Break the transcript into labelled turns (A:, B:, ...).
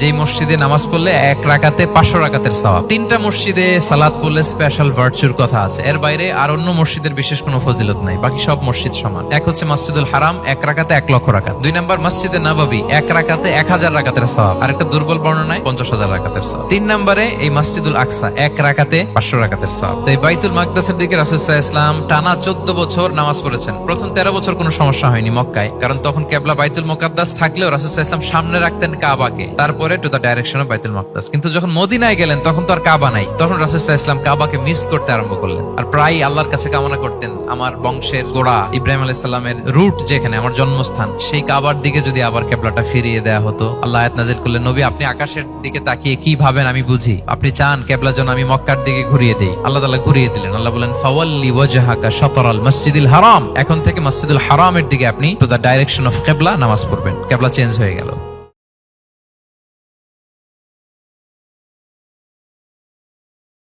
A: যেই মসজিদে নামাজ পড়লে এক রাকাতে পাঁচশো রাকাতের সওয়াব। তিনটা মসজিদে সালাদ পড়লে স্পেশাল ভার্চুর কথা আছে। এর বাইরে আর অন্য মসজিদের বিশেষ কোনো ফজিলত নাই। বাকি সব মসজিদ সমান। এক হচ্ছে মসজিদুল হারাম, এক রাকাতে এক লক্ষ রাকাত। দুই নম্বর মসজিদে নাবাবি, এক রাকাতে এক হাজার রাকাতের সওয়াব। আর একটা দুর্বল বর্ণনায় পঞ্চাশ হাজার রাকাতের সওয়াব। তিন নম্বরে এই মসজিদুল আকসা, এক রাকাতে পাঁচশো রাকাতের সওয়াব। তো এই বাইতুল মাকদাসের দিকে রাসুসাহ ইসলাম টানা চোদ্দ বছর নামাজ পড়েছেন। প্রথম তেরো বছর কোনো সমস্যা হয়নি মক্কায়। কারণ তখন কেবলা বাইতুল মোকাদ্দাস থাকলেও রাসুসাহ ইসলাম সামনে রাখতেন কাবাকে। তারপরে টু দ্য ডাইরেকশন অফ বাইতুল মাকদাস কিন্তু যখন মদিনায় গেলেন, তখন তো আর কাবা নাই। তখন রাসুসাহ ইসলাম কাবাকে মিস করতে আরম্ভ করলেন। আর প্রায় আল্লাহর কাছে কামনা করতেন, আমার বংশের গোড়া ইব্রাহিম আলাইসাল্লামের রুট যেখানে, আমার জন্মস্থান, সেই কাবার দিকে যদি আবার কেবলাটা ফিরিয়ে দেওয়া হতো। আল্লাহ আয়াত নাজিল করলেন, নবী, আপনি আকাশের দিকে তাকিয়ে কি ভাবেন আমি বুঝি। আপনি চান কেবলা যেন আমি মক্কার দিকে ঘুরিয়ে দেই। আল্লাহ তাআলা ঘুরিয়ে দিলেন। আল্লাহ বলেন, ফাওয়াল্লি ওয়াজহাকা শাতরাল মসজিদুল হারাম। এখন থেকে মসজিদুল হারামের দিকে আপনি টু দ্য ডাইরেকশন অফ কেবলা নামাজ পড়বেন। কেবলা চেঞ্জ হয়ে গেল।